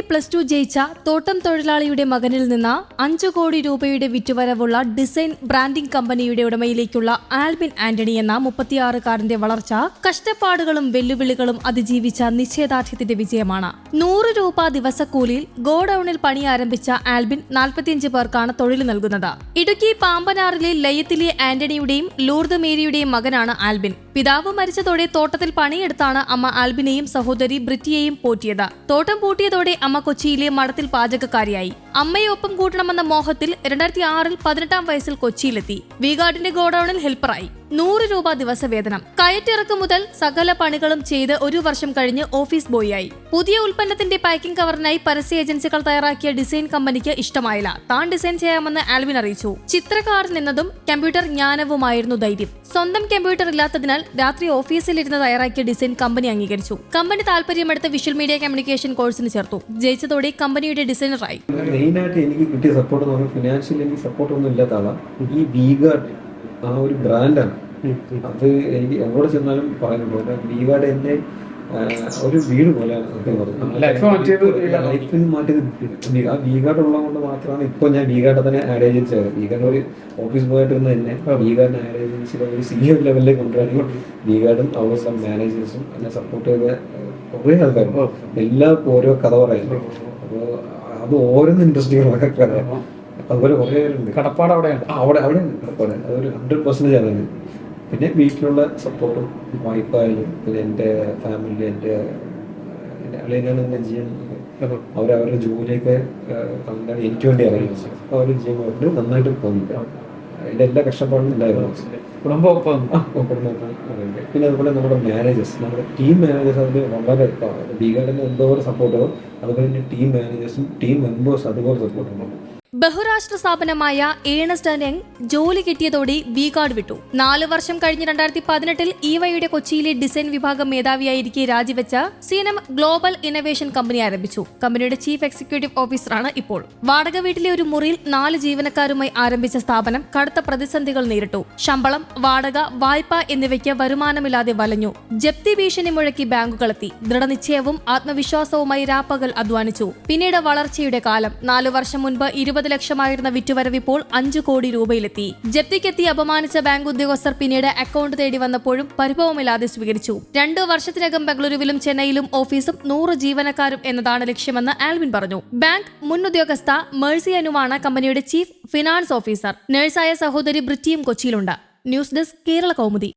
Plus two ജയിച്ച തോട്ടം തൊഴിലാളിയുടെ മകനിൽ നിന്ന് അഞ്ചു കോടി രൂപയുടെ വിറ്റുവരവുള്ള ഡിസൈൻ ബ്രാൻഡിംഗ് കമ്പനിയുടെ ഉടമയിലേക്കുള്ള ആൽബിൻ ആന്റണി എന്ന മുപ്പത്തിയാറുകാരന്റെ വളർച്ച കഷ്ടപ്പാടുകളും വെല്ലുവിളികളും അതിജീവിച്ച നിശ്ചയദാർഢ്യത്തിന്റെ വിജയമാണ്. നൂറ് രൂപ ദിവസക്കൂലിയിൽ ഗോഡൌണിൽ പണി ആരംഭിച്ച ആൽബിൻ നാൽപ്പത്തിയഞ്ച് പേർക്കാണ് തൊഴിൽ നൽകുന്നത്. ഇടുക്കി പാമ്പനാറിലെ ലയത്തിലെ ആന്റണിയുടെയും ലൂർദ് മേരിയുടെയും മകനാണ് ആൽബിൻ. പിതാവ് മരിച്ചതോടെ തോട്ടത്തിൽ പണിയെടുത്താണ് അമ്മ ആൽബിനെയും സഹോദരി ബ്രിറ്റിയെയും പോറ്റിയത്. തോട്ടം പൂട്ടിയതോടെ അമ്മ കൊച്ചിയിലെ മഠത്തിൽ പാചകക്കാരിയായി അമ്മയെ ഒപ്പം കൂട്ടണമെന്ന മോഹത്തിൽ രണ്ടായിരത്തി ആറിൽ പതിനെട്ടാം വയസ്സിൽ കൊച്ചിയിലെത്തി. വിഗാർഡിന്റെ ഗോഡൌണിൽ ഹെൽപ്പറായി. നൂറ് രൂപ ദിവസവേതനം. കയറ്റിറക്ക് മുതൽ സകല പണികളും ചെയ്ത് ഒരു വർഷം കഴിഞ്ഞ് ഓഫീസ് ബോയിയായി. പുതിയ ഉൽപ്പന്നത്തിന്റെ പാക്കിംഗ് കവറിനായി പരസ്യ ഏജൻസികൾ തയ്യാറാക്കിയ ഡിസൈൻ കമ്പനിക്ക് ഇഷ്ടമായില്ല. താൻ ഡിസൈൻ ചെയ്യാമെന്ന് ആൽവിൻ അറിയിച്ചു. ചിത്രകാരൻ നിന്നതും കമ്പ്യൂട്ടർ ജ്ഞാനവുമായിരുന്നു ധൈര്യം. സ്വന്തം കമ്പ്യൂട്ടർ ഇല്ലാത്തതിനാൽ രാത്രി ഓഫീസിലിരുന്ന് തയ്യാറാക്കിയ ഡിസൈൻ കമ്പനി അംഗീകരിച്ചു. കമ്പനി താല്പര്യമെടുത്ത് വിഷ്വൽ മീഡിയ കമ്മ്യൂണിക്കേഷൻ കോഴ്സിന് ചേർത്തു. ജയിച്ചതോടെ കമ്പനിയുടെ ഡിസൈനറായി. മെയിനായിട്ട് എനിക്ക് കിട്ടിയ സപ്പോർട്ട് എന്ന് പറഞ്ഞാൽ ഫിനാൻഷ്യലി എനിക്ക് സപ്പോർട്ട് ഒന്നും ഇല്ലാത്ത ആളാണ് ഈ വീഗാർഡ് ആ ഒരു ബ്രാൻഡാണ് അത് എനിക്ക് എവിടെ ചെന്നാലും പറയുന്നുണ്ട് വീഗാർഡ് എന്നെ ആ, ഒരു വീട് പോലെയാണ് സത്യം ലൈഫിൽ മാറ്റിയത് ആ വീഗാർഡ് ഉള്ളത് കൊണ്ട് മാത്രമാണ് ഇപ്പോൾ ഞാൻ വീഗാർഡ് തന്നെ ആഡ് ഏജൻസി ആയത്. വീഗാർഡ് ഒരു ഓഫീസ് പോയിട്ട് ഇരുന്ന് തന്നെ. വീഗാർഡിന് ആഡ് ഏജൻസിയുടെ ഒരു സീനിയർ ലെവലിലേക്ക് കൊണ്ടുവരാനും വീഗാർഡും അവിടെ മാനേജേഴ്സും എന്നെ സപ്പോർട്ട് ചെയ്ത കുറേ ആൾക്കാരുണ്ട്. എല്ലാവർക്കും ഓരോ കഥ പറയുന്നു. അപ്പോൾ അത് ഓരോന്ന് ഇൻട്രസ്റ്റിംഗ് കഥ അതുപോലെ കുറേ പേരുണ്ട്. കടപ്പാട് അവിടെയാണ് അവിടെ അവിടെ കുഴപ്പമില്ല. അതൊരു ഹൺഡ്രഡ് പെർസെന്റേജ് ആണ് പിന്നെ വീട്ടിലുള്ള സപ്പോർട്ടും വൈഫായാലും പിന്നെ എന്റെ ഫാമിലി എന്റെ എന്റെ അളിയനാണ് എന്റെ ചെയ്യാൻ അവർ അവരുടെ ജോലിയൊക്കെ കണ്ടാണ് എനിക്ക് വേണ്ടി അറിയുന്നത് അപ്പോൾ അവർ അവരുടെ നന്നായിട്ട് പോകുന്നുണ്ട്. അതിന്റെ എല്ലാ കഷ്ടപ്പാടും ഉണ്ടായിരുന്നു. കുടുംബം ഒപ്പം ആ, കുഴപ്പമില്ലാത്ത ആളുണ്ട്. പിന്നെ അതുപോലെ നമ്മുടെ മാനേജേഴ്സ് നമ്മുടെ ടീം മാനേജേഴ്സ് അതിൽ വളരെ ബീഗാർഡിന് എന്തോരം സപ്പോർട്ടോ അതുപോലെ തന്നെ ടീം മാനേജേഴ്സും ടീം മെമ്പേഴ്സ് അതുപോലെ സപ്പോർട്ട് ഉണ്ട് ബഹുരാഷ്ട്ര സ്ഥാപനമായ ഏണസ്റ്റ് ആൻഡ് യങ് ജോലി കിട്ടിയതോടെ വി കാർഡ് വിട്ടു. നാല് വർഷം കഴിഞ്ഞ് രണ്ടായിരത്തി പതിനെട്ടിൽ ഇവയുടെ കൊച്ചിയിലെ ഡിസൈൻ വിഭാഗം മേധാവിയായിരിക്കെ രാജിവെച്ച സീനം ഗ്ലോബൽ ഇന്നവേഷൻ കമ്പനി ആരംഭിച്ചു. കമ്പനിയുടെ ചീഫ് എക്സിക്യൂട്ടീവ് ഓഫീസറാണ് ഇപ്പോൾ. വാടക വീട്ടിലെ ഒരു മുറിയിൽ നാല് ജീവനക്കാരുമായി ആരംഭിച്ച സ്ഥാപനം കടുത്ത പ്രതിസന്ധികൾ നേരിട്ടു. ശമ്പളം വാടക വായ്പ എന്നിവയ്ക്ക് വരുമാനമില്ലാതെ വലഞ്ഞു. ജപ്തി ഭീഷണി മുഴക്കി ബാങ്കുകളെത്തി. ദൃഢനിശ്ചയവും ആത്മവിശ്വാസവുമായി രാപ്പകൽ അധ്വാനിച്ചു. പിന്നീട് വളർച്ചയുടെ കാലം. നാലു വർഷം മുൻപ് ഇരുപത് ലക്ഷമായിരുന്ന വിറ്റുവരവ് ഇപ്പോൾ അഞ്ചു കോടി രൂപയിലെത്തി. ജപ്തിക്കെത്തി അപമാനിച്ച ബാങ്ക് ഉദ്യോഗസ്ഥർ പിന്നീട് അക്കൗണ്ട് തേടി വന്നപ്പോഴും പരിഭവമില്ലാതെ സ്വീകരിച്ചു. രണ്ടു വർഷത്തിനകം ബംഗളൂരുവിലും ചെന്നൈയിലും ഓഫീസും നൂറ് ജീവനക്കാരും എന്നതാണ് ലക്ഷ്യമെന്ന് ആൽവിൻ പറഞ്ഞു. ബാങ്ക് മുൻ ഉദ്യോഗസ്ഥ മേഴ്സി കമ്പനിയുടെ ചീഫ് ഫിനാൻസ് ഓഫീസർ. നഴ്സായ സഹോദരി ബ്രിറ്റിയും കൊച്ചിയിലുണ്ട്. News desk Kerala Kaumudi.